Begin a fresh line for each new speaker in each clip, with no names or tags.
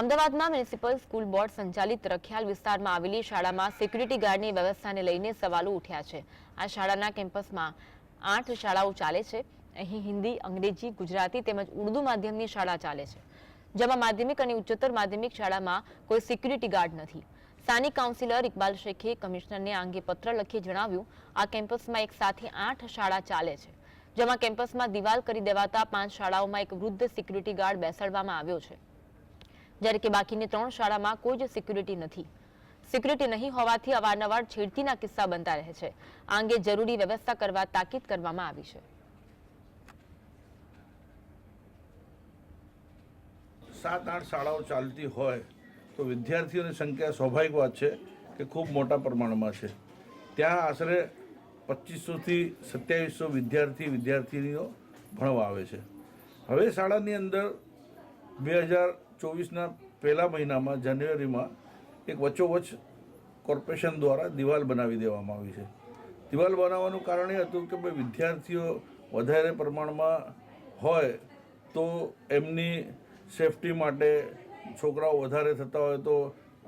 અમદાવાદમાં municipal school board સંચાલિત રખિયાલ વિસ્તારમાં આવેલી શાળામાં સિક્યુરિટી ગાર્ડની વ્યવસ્થાને લઈને સવાલો ઉઠ્યા છે. આ શાળાના કેમ્પસમાં આઠ શાળાઓ ચાલે છે. અહીં હિન્દી, અંગ્રેજી, ગુજરાતી તેમજ ઉર્દુ માધ્યમની શાળા ચાલે છે. જેમાં માધ્યમિક અને ઉચ્ચતર માધ્યમિક શાળામાં કોઈ સિક્યુરિટી ગાર્ડ નથી. સ્થાનિક કાઉન્સિલર ઇકબાલ શેખે કમિશનરને આ અંગે પત્ર લખી જણાવ્યું, આ કેમ્પસમાં એક સાથે આઠ શાળા ચાલે છે. જેમાં કેમ્પસમાં દિવાલ કરી દેવાતા પાંચ શાળાઓમાં એક વૃદ્ધ સિક્યુરિટી ગાર્ડ બેસાડવામાં આવ્યો છે. જ્યારે કે બાકીની ત્રણ શાળામાં કોઈ જ સિક્યુરિટી નથી. સિક્યુરિટી નહીં હોવાથી અવારનવાર છેડતીના કિસ્સા બનતા રહે છે. આ અંગે જરૂરી વ્યવસ્થા કરવા તાકીદ કરવામાં આવી છે.
સાત, આઠ શાળાઓ ચાલતી હોય તો વિદ્યાર્થીઓની સંખ્યા સ્વાભાવિક વાત છે કે ખૂબ મોટા પ્રમાણમાં છે. ત્યાં આશરે પચીસોથી સત્યાવીસો વિદ્યાર્થી વિદ્યાર્થીનીઓ ભણવા આવે છે. હવે શાળાની અંદર બે હજાર ચોવીસના પહેલા મહિનામાં જાન્યુઆરીમાં એક વચ્ચોવચ્ચ કોર્પોરેશન દ્વારા દિવાલ બનાવી દેવામાં આવી છે. દિવાલ બનાવવાનું કારણ એ હતું કે ભાઈ વિદ્યાર્થીઓ વધારે પ્રમાણમાં હોય તો એમની સેફટી માટે છોકરાઓ વધારે થતા હોય તો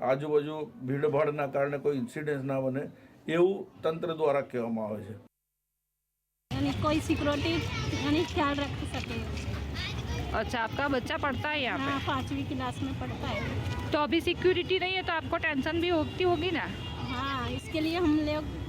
આજુબાજુ ભીડભાડના કારણે કોઈ ઇન્સિડન્સ ના બને એવું તંત્ર દ્વારા કહેવામાં આવે છે.
કોઈ સિક્યોરિટી ખ્યાલ રાખી શકે.
अच्छा आपका बच्चा पढ़ता है यहाँ
हाँ पाँचवीं क्लास में पढ़ता है
पे तो अभी सिक्योरिटी नहीं है तो आपको टेंशन भी होती होगी ना
हाँ इसके लिए हम लोग